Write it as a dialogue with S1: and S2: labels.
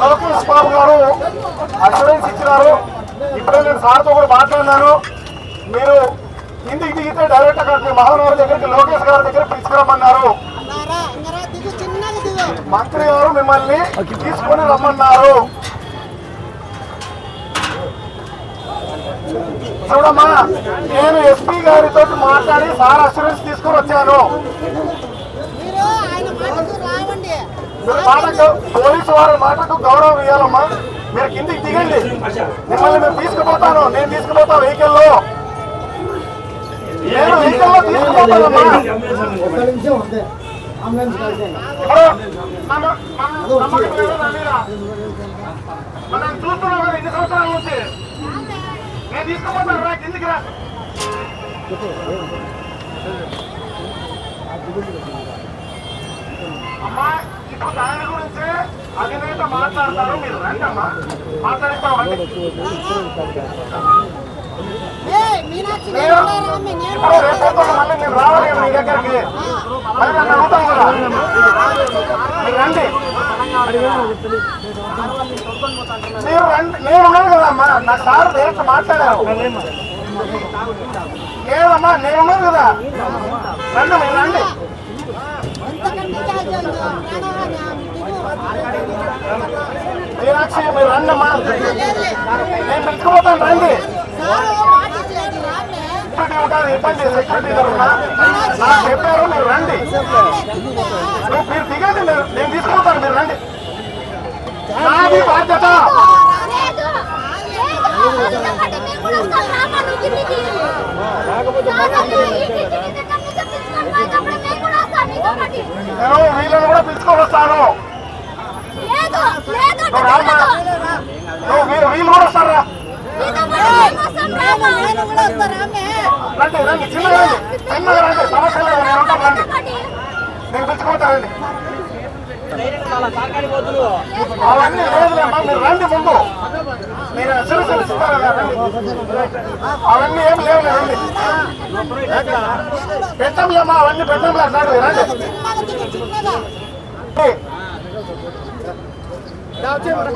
S1: లోకేష్ బాబు గారు అసూరెన్స్ ఇచ్చినారు. ఇప్పుడే నేను సార్తో కూడా మాట్లాడినాను. మీరు ఇంటికి దిగితే డైరెక్ట్ అక్కడికి మహానగర్ దగ్గరికి లోకేష్ గారి దగ్గర తీసుకురమ్మన్నారు. మంత్రి గారు మిమ్మల్ని తీసుకొని రమ్మన్నారు. చూడమ్మా నేను ఎస్పీ గారితో మాట్లాడి సార్ అష్యూరెన్స్ తీసుకొని వచ్చాను
S2: మీరు ఆయన మాటకు రావండి
S1: మీరు మాటకు పోలీసు వారి మాటకు గౌరవం ఇవ్వాలమ్మా మీరు కిందికి దిగండి. మిమ్మల్ని మేము తీసుకుపోతాను. నేను తీసుకుపోతాను వెహికల్లో నేను వెహికల్లో తీసుకుపోతానమ్మా మనం చూస్తున్నాం కదా సంవత్సరాల నుంచి. నేను తీసుకుపోతాను రా కిందికి రా. అమ్మా ఇప్పుడు దాని గురించి అధినేత మాట్లాడతారు. మీరు రండి అమ్మా. మాట్లాడిస్తామండి.
S2: ఏ మీనాక్షి నేను
S1: నేను
S2: ఉన్నారా అమ్మ? నేను
S1: ఇప్పుడు రేపు పొద్దున్న మళ్ళీ నేను రావాలి మీ దగ్గరికి. అడుగుతాం మీరు రండి. మీరు రండి. నేను ఉన్నాను కదమ్మా నా సార్ డైరెక్ట్ మాట్లాడారు. లేదమ్మా నేను ఉన్నాను కదా. రండి మీరు రండి. మీనాక్షి మీరు రండి అమ్మా
S2: లేదులే.
S1: నేను పిలుచుకుపోతాను రండి. సెక్యూరిటీ ఉంటుంది ఇబ్బంది సెక్యూరిటీ నాకు చెప్పారు మీరు రండి మీరు దిగండి మీరు నేను తీసుకుపోతాను మీరు రండి నాది బాధ్యత. నేను వీళ్ళని వస్తాను వీళ్ళు కూడా వస్తారా
S3: నీతో పాటు మేము వస్తాం రామా.
S2: నేను కూడా వస్తా రామే.
S1: రండి రండి చిన్నగా రండి. చిన్నగా రండి సమస్య లేదు నేను ఉంటాను రండి. నేను పిలుచుకుంటానండి అవన్నీ లేదులేమ్మా మీరు రండి ముందు. మీరు ఇస్తారా రండి. అవన్నీ ఏం లేవు రండి. పెట్టంలేమ్మా అవన్నీ పెట్టంలే రండి. చెప్పండి